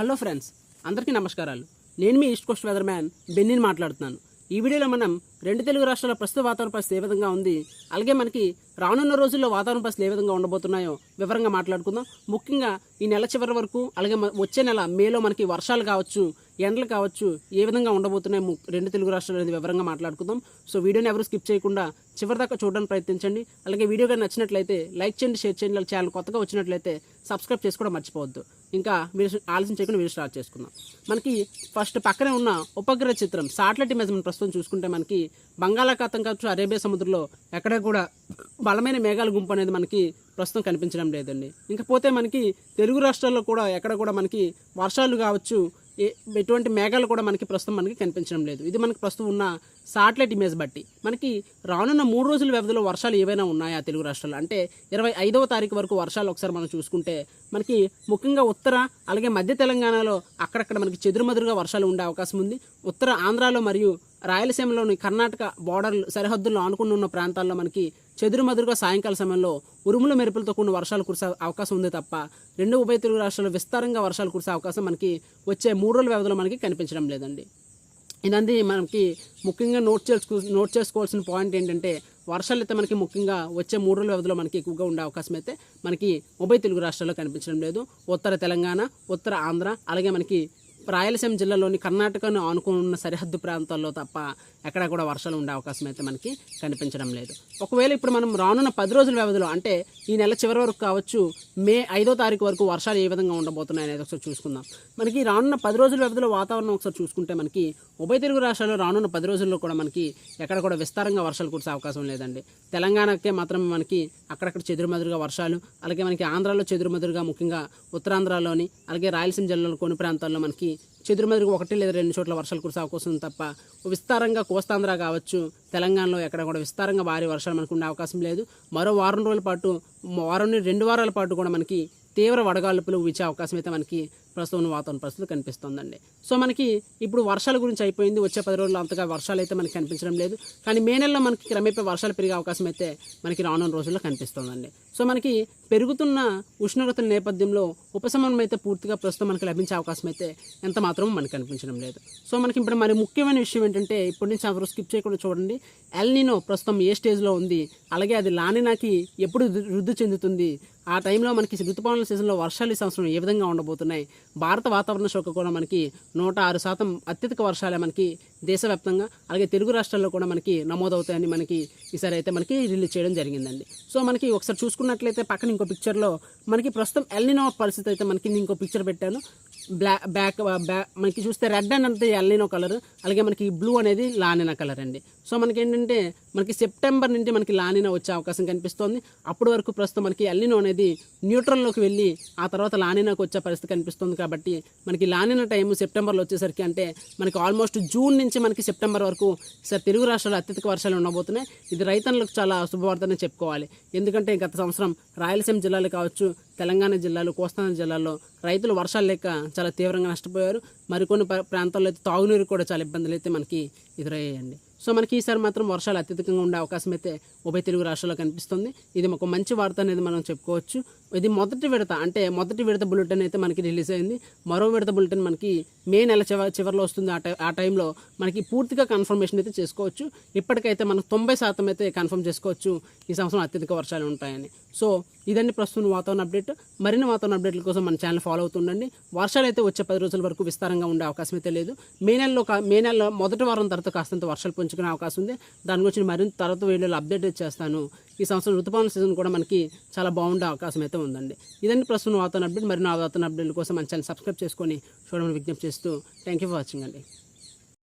Hello friends అందరికీ నమస్కారాలు. నేను మీ ఈస్ట్ కోస్ట్ వెదర్ మ్యాన్ బెన్నిని మాట్లాడుతున్నాను. ఈ వీడియోలో మనం రెండు తెలుగు రాష్ట్రాల ప్రస్తుత వాతావరణ పరిస్థితి ఏ విధంగా ఉంది అలాగే మనకి రానున్న రోజుల్లో వాతావరణ పరిస్థితులు ఏ విధంగా ఉండబోతున్నాయో వివరంగా మాట్లాడుకుందాం. ముఖ్యంగా ఈ నెల చివరి వరకు అలాగే వచ్చే నెల మేలో మనకి వర్షాలు కావచ్చు ఎండలు కావచ్చు ఏ విధంగా ఉండబోతున్నాయి రెండు తెలుగు రాష్ట్రాలు అనేది వివరంగా మాట్లాడుకుందాం. సో వీడియోని ఎవరు స్కిప్ చేయకుండా చివరి దాకా చూడడానికి ప్రయత్నించండి. అలాగే వీడియో కానీ నచ్చినట్లయితే లైక్ చేయండి షేర్ చేయండి ఛానల్ కొత్తగా వచ్చినట్లయితే సబ్స్క్రైబ్ చేసుకోవడం మర్చిపోవద్దు. ఇంకా మీరు ఆలస్యం చేయకుండా వీడియో స్టార్ట్ చేసుకుందాం. మనకి ఫస్ట్ పక్కనే ఉన్న ఉపగ్రహ చిత్రం సాటిలైట్ ఇమేజ్ మనం ప్రస్తుతం చూసుకుంటే మనకి బంగాళాఖాతం కావచ్చు అరేబియా సముద్రంలో ఎక్కడ కూడా బలమైన మేఘాల గుంపు అనేది మనకి ప్రస్తుతం కనిపించడం లేదండి. ఇంకపోతే మనకి తెలుగు రాష్ట్రాల్లో కూడా ఎక్కడ కూడా మనకి వర్షాలు కావచ్చు ఎటువంటి మేఘాలు కూడా మనకి ప్రస్తుతం మనకి కనిపించడం లేదు. ఇది మనకి ప్రస్తుతం ఉన్న సాటిలైట్ ఇమేజ్ బట్టి. మనకి రానున్న మూడు రోజుల వ్యవధిలో వర్షాలు ఏవైనా ఉన్నాయా తెలుగు రాష్ట్రాలు అంటే ఇరవై ఐదవ తారీఖు వరకు వర్షాలు ఒకసారి మనం చూసుకుంటే మనకి ముఖ్యంగా ఉత్తర అలాగే మధ్య తెలంగాణలో అక్కడక్కడ మనకి చెదురుమదురుగా వర్షాలు ఉండే అవకాశం ఉంది. ఉత్తర ఆంధ్రాలో మరియు రాయలసీమలోని కర్ణాటక బార్డర్ సరిహద్దుల్లో ఆనుకుని ఉన్న ప్రాంతాల్లో మనకి చెదురుమదురుగా సాయంకాల సమయంలో ఉరుముల మెరుపులతో కూడిన వర్షాలు కురిసే అవకాశం ఉంది తప్ప రెండు ఉభయ తెలుగు రాష్ట్రాల్లో విస్తారంగా వర్షాలు కురిసే అవకాశం మనకి వచ్చే మూడు రోజుల వ్యవధిలో మనకి కనిపించడం లేదండి. ఇదండి మనకి ముఖ్యంగా నోట్ చేసుకో నోట్ చేసుకోవాల్సిన పాయింట్ ఏంటంటే వర్షాలు అయితే మనకి ముఖ్యంగా వచ్చే మూడు రోజుల వ్యవధిలో మనకి ఎక్కువగా ఉండే అవకాశం అయితే మనకి ఉభయ తెలుగు రాష్ట్రాల్లో కనిపించడం లేదు. ఉత్తర తెలంగాణ ఉత్తర ఆంధ్ర అలాగే మనకి రాయలసీమ జిల్లాలోని కర్ణాటకను ఆనుకున్న సరిహద్దు ప్రాంతాల్లో తప్ప ఎక్కడ కూడా వర్షాలు ఉండే అవకాశం అయితే మనకి కనిపించడం లేదు. ఒకవేళ ఇప్పుడు మనం రానున్న పది రోజుల వ్యవధిలో అంటే ఈ నెల చివరి వరకు కావచ్చు మే ఐదో తారీఖు వరకు వర్షాలు ఏ విధంగా ఉండబోతున్నాయి అనేది ఒకసారి చూసుకుందాం. మనకి రానున్న పది రోజుల వ్యవధిలో వాతావరణం ఒకసారి చూసుకుంటే మనకి ఉభయ తెలుగు రాష్ట్రాల్లో రానున్న పది రోజుల్లో కూడా మనకి ఎక్కడ కూడా విస్తారంగా వర్షాలు కురిసే అవకాశం లేదండి. తెలంగాణకే మాత్రం మనకి అక్కడక్కడ చెదురుమదురుగా వర్షాలు అలాగే మనకి ఆంధ్రాలో చెదురుమదురుగా ముఖ్యంగా ఉత్తరాంధ్రలోని అలాగే రాయలసీమ జిల్లాలో కొన్ని ప్రాంతాల్లో మనకి చెదురుమదురుగా ఒకటి లేదా రెండు చోట్ల వర్షాలు కురిసే అవకాశం తప్ప విస్తారంగా కోస్తాంధ్ర కావచ్చు తెలంగాణలో ఎక్కడ కూడా విస్తారంగా భారీ వర్షాలు మనకు ఉండే అవకాశం లేదు. మరో వారం రోజుల పాటు వారం రెండు వారాల పాటు కూడా మనకి తీవ్ర వడగాల్పులు వీచే అవకాశం అయితే మనకి ప్రస్తుతం వాతావరణ పరిస్థితి కనిపిస్తుందండి. సో మనకి ఇప్పుడు వర్షాల గురించి అయిపోయింది. వచ్చే పది రోజుల్లో అంతగా వర్షాలు అయితే మనకి కనిపించడం లేదు. కానీ మే నెలలో మనకి క్రమేపీ వర్షాలు పెరిగే అవకాశం అయితే మనకి రానున్న రోజుల్లో కనిపిస్తుందండి. సో మనకి పెరుగుతున్న ఉష్ణోగ్రతల నేపథ్యంలో ఉపశమనం అయితే పూర్తిగా ప్రస్తుతం మనకి లభించే అవకాశం అయితే ఎంత మాత్రం మనకి కనిపించడం లేదు. సో మనకి ఇప్పుడు మరి ముఖ్యమైన విషయం ఏంటంటే ఇప్పటి నుంచి ఎవరు స్కిప్ చేయకుండా చూడండి. ఎల్నినో ప్రస్తుతం ఏ స్టేజ్లో ఉంది? అలాగే అది లానినాకి ఎప్పుడు వృద్ధి చెందుతుంది? ఆ టైంలో మనకి ఋతుపవనాల సీజన్లో వర్షాలు ఈ సంవత్సరం ఏ విధంగా ఉండబోతున్నాయి? భారత వాతావరణ శాఖ కూడా మనకి నూట ఆరు శాతం అత్యధిక వర్షాలే మనకి దేశవ్యాప్తంగా అలాగే తెలుగు రాష్ట్రాల్లో కూడా మనకి నమోదవుతాయని మనకి ఈసారి అయితే మనకి రిలీజ్ చేయడం జరిగిందండి. సో మనకి ఒకసారి చూసుకున్నట్లయితే పక్కన ఇంకో పిక్చర్లో మనకి ప్రస్తుతం ఎల్నినో పరిస్థితి అయితే మనకి ఇంకో పిక్చర్ పెట్టాను. బ్లాక్ బ్యాక్ బ్యాక్ మనకి చూస్తే రెడ్ అనేది ఎల్నినో కలర్ అలాగే మనకి బ్లూ అనేది లానినా కలర్ అండి సో మనకి ఏంటంటే మనకి సెప్టెంబర్ నుండి మనకి లానినా వచ్చే అవకాశం కనిపిస్తోంది. అప్పటి వరకు ప్రస్తుతం మనకి ఎల్నినో అనేది న్యూట్రల్లోకి వెళ్ళి ఆ తర్వాత లానినాకి వచ్చే పరిస్థితి కనిపిస్తుంది కాబట్టి మనకి లానినా టైం సెప్టెంబర్లో వచ్చేసరికి అంటే మనకి ఆల్మోస్ట్ జూన్ నుంచి మనకి సెప్టెంబర్ వరకు సార్ తెలుగు రాష్ట్రాలు అత్యధిక వర్షాలు ఉండబోతున్నాయి. ఇది రైతన్నులకు చాలా శుభవార్తనే చెప్పుకోవాలి. ఎందుకంటే గత సంవత్సరం రాయలసీమ జిల్లాలు కావచ్చు తెలంగాణ జిల్లాలు కోస్తాంధ్ర జిల్లాల్లో రైతులు వర్షాలు లేక చాలా తీవ్రంగా నష్టపోయారు. మరికొన్ని ప్రాంతాల్లో అయితే తాగునీరు కూడా చాలా ఇబ్బందులు అయితే మనకి ఎదురయ్యాయండి. సో మనకి ఈసారి మాత్రం వర్షాలు అత్యధికంగా ఉండే అవకాశం అయితే ఉభయ తెలుగు రాష్ట్రాల్లో కనిపిస్తుంది. ఇది ఒక మంచి వార్త అనేది మనం చెప్పుకోవచ్చు. ఇది మొదటి విడత అంటే మొదటి విడత బులెటిన్ అయితే మనకి రిలీజ్ అయింది. మరో విడత బులెటిన్ మనకి మే నెల చివ చివరిలో వస్తుంది. ఆ టై ఆ టైంలో మనకి పూర్తిగా కన్ఫర్మేషన్ అయితే చేసుకోవచ్చు. ఇప్పటికైతే మనం తొంభై శాతం అయితే కన్ఫర్మ్ చేసుకోవచ్చు ఈ సంవత్సరం అత్యధిక వర్షాలు ఉంటాయని. సో ఇదండి ప్రస్తుతం వాతావరణ అప్డేట్. మరిన్ని వాతావరణ అప్డేట్ల కోసం మన ఛానల్ ఫాలో అవుతుండండి. వర్షాలు అయితే వచ్చే పది రోజుల వరకు విస్తారంగా ఉండే అవకాశం అయితే లేదు. మే నెలలో మే నెలలో మొదటి వారం తర్వాత కాస్తంత వర్షాలు పుంజుకునే అవకాశం ఉంది. దాని గురించి మరింత తర్వాత వీడియోలో అప్డేట్ చేస్తాను. ఈ సంవత్సరం ఋతుపవన సీజన్ కూడా మనకి చాలా బాగుండే అవకాశం అయితే ఉందండి. ఇదండి ప్రస్తుతం వాతావరణ అప్డేట్. మరిన్ని వాతావరణ అప్డేట్ల కోసం మన ఛానల్ సబ్స్క్రైబ్ చేసుకొని చూడమని విజ్ఞప్తి చేస్తూ థ్యాంక్ యూ ఫర్ వాచింగ్ అండి.